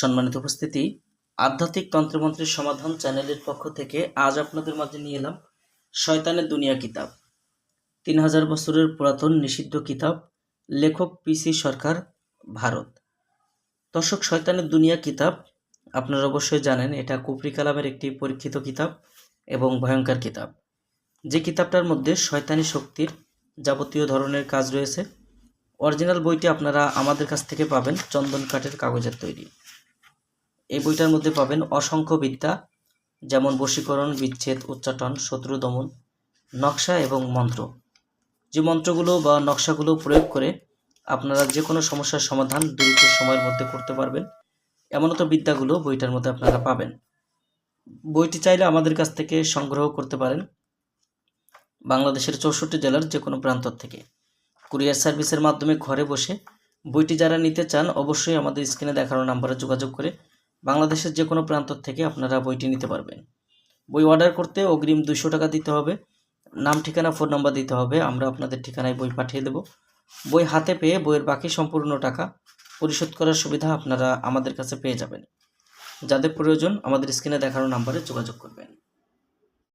সম্মানিত উপস্থিতি। আধ্যাত্মিক তন্ত্রমন্ত্রের সমাধান চ্যানেলের পক্ষ থেকে আজ আপনাদের মাঝে নিয়ে এলাম শয়তানের দুনিয়া কিতাব। তিন হাজার বছরের পুরাতন নিষিদ্ধ কিতাব, লেখক পিসি সরকার, ভারত। দর্শক, শয়তানের দুনিয়া কিতাব, আপনারা অবশ্যই জানেন, এটা কুফরি কালামের একটি পরীক্ষিত কিতাব এবং ভয়ঙ্কর কিতাব। যে কিতাবটার মধ্যে শয়তানি শক্তির যাবতীয় ধরনের কাজ রয়েছে, অরিজিনাল বইটি আপনারা আমাদের কাছ থেকে পাবেন চন্দন কাঠের কাগজের তৈরি। এই বইটার মধ্যে পাবেন অসংখ্য বিদ্যা, যেমন বশীকরণ, বিচ্ছেদ, উচ্চাটন, শত্রু দমন, নকশা এবং মন্ত্র। যে মন্ত্রগুলো বা নকশাগুলো প্রয়োগ করে আপনারা যে কোনো সমস্যার সমাধান দ্রুত সময়ের মধ্যে করতে পারবেন, এমনত বিদ্যাগুলো বইটার মধ্যে আপনারা পাবেন। বইটি চাইলে আমাদের কাছ থেকে সংগ্রহ করতে পারেন বাংলাদেশের চৌষট্টি জেলার যে কোনো প্রান্ত থেকে। কুরিয়ার সার্ভিসের মাধ্যমে ঘরে বসে বইটি যারা নিতে চান অবশ্যই আমাদের স্ক্রিনে দেখানো নাম্বারে যোগাযোগ করে বাংলাদেশের যে কোনো প্রান্ত থেকে আপনারা বইটি নিতে পারবেন। বই অর্ডার করতে অগ্রিম দুশো টাকা দিতে হবে। নাম, ঠিকানা, ফোন নাম্বার দিতে হবে। আমরা আপনাদের ঠিকানায় বই পাঠিয়ে দেব। বই হাতে পেয়ে বইয়ের বাকি সম্পূর্ণ টাকা পরিশোধ করার সুবিধা আপনারা আমাদের কাছে পেয়ে যাবেন। যাদের প্রয়োজন আমাদের স্ক্রিনে দেখানো নাম্বারে যোগাযোগ করবেন।